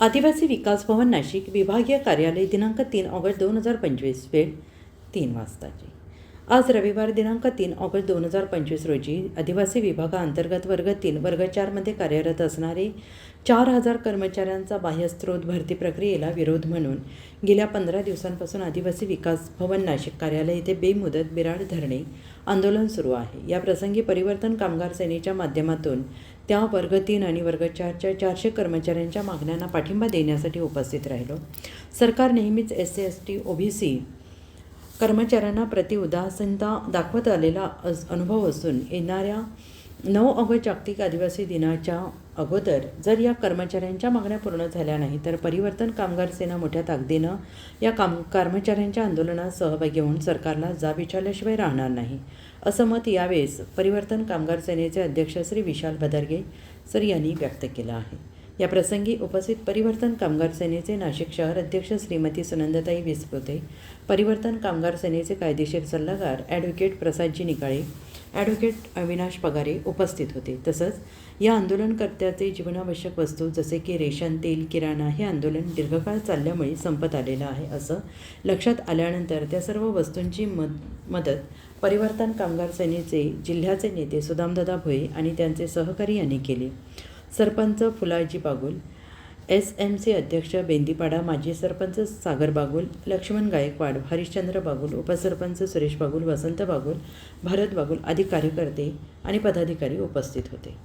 आदिवासी विकास भवन नाशिक विभागीय कार्यालय दिनांक तीन ऑगस्ट दोन हजार पंचवीस वेळ तीन वाजताची. आज रविवार दिनांक तीन ऑगस्ट दोन हजार पंचवीस रोजी आदिवासी विभागाअंतर्गत वर्ग तीन वर्ग चारमध्ये कार्यरत असणारे चार हजार कर्मचाऱ्यांचा बाह्यस्त्रोत भरती प्रक्रियेला विरोध म्हणून गेल्या पंधरा दिवसांपासून आदिवासी विकास भवन नाशिक कार्यालय येथे बेमुदत बिराड धरणे आंदोलन सुरू आहे. या प्रसंगी परिवर्तन कामगार सेनेच्या माध्यमातून त्या वर्ग तीन आणि वर्ग चारच्या चारशे कर्मचाऱ्यांच्या मागण्यांना पाठिंबा देण्यासाठी उपस्थित राहिलो. सरकार नेहमीच S C S T O B C कर्मचाऱ्यांना प्रति उदासीनता दाखवत आलेला अस अनुभव असून येणाऱ्या नऊ ऑगस्ट जागतिक आदिवासी दिनाच्या अगोदर जर या कर्मचाऱ्यांच्या मागण्या पूर्ण झाल्या नाही तर परिवर्तन कामगार सेना मोठ्या ताकदीनं या काम कर्मचाऱ्यांच्या आंदोलनात सहभागी होऊन सरकारला जाब विचारल्याशिवाय राहणार नाही. असं मत यावेळेस परिवर्तन कामगार सेनेचे अध्यक्ष श्री विशाल भदरगे सर यांनी व्यक्त केलं आहे. या प्रसंगी उपस्थित परिवर्तन कामगार सेनेचे नाशिक शहर अध्यक्ष श्रीमती सुनंदताई विसपुते परिवर्तन कामगार सेनेचे कायदेशीर सल्लागार ॲडव्होकेट प्रसादजी निकाळे ॲडव्होकेट अविनाश पगारे उपस्थित होते. तसंच या आंदोलनकर्त्याचे जीवनावश्यक वस्तू जसे की रेशन तेल किराणा हे आंदोलन दीर्घकाळ चालल्यामुळे संपत आलेलं आहे असं लक्षात आल्यानंतर त्या सर्व वस्तूंची मद मदत परिवर्तन कामगार सेनेचे जिल्ह्याचे नेते सुदामदादा भोये आणि त्यांचे सहकारी यांनी केली. Sarpanch Phulaji Bagul S M C अध्यक्ष बेंदीपाडा माजी सरपंच सागर बागुल लक्ष्मण गायकवाड हरिश्चंद्र बागुल उपसरपंच सुरेश बागुल वसंत बागुल भरत बागुल आदी कार्यकर्ते आणि पदाधिकारी उपस्थित होते.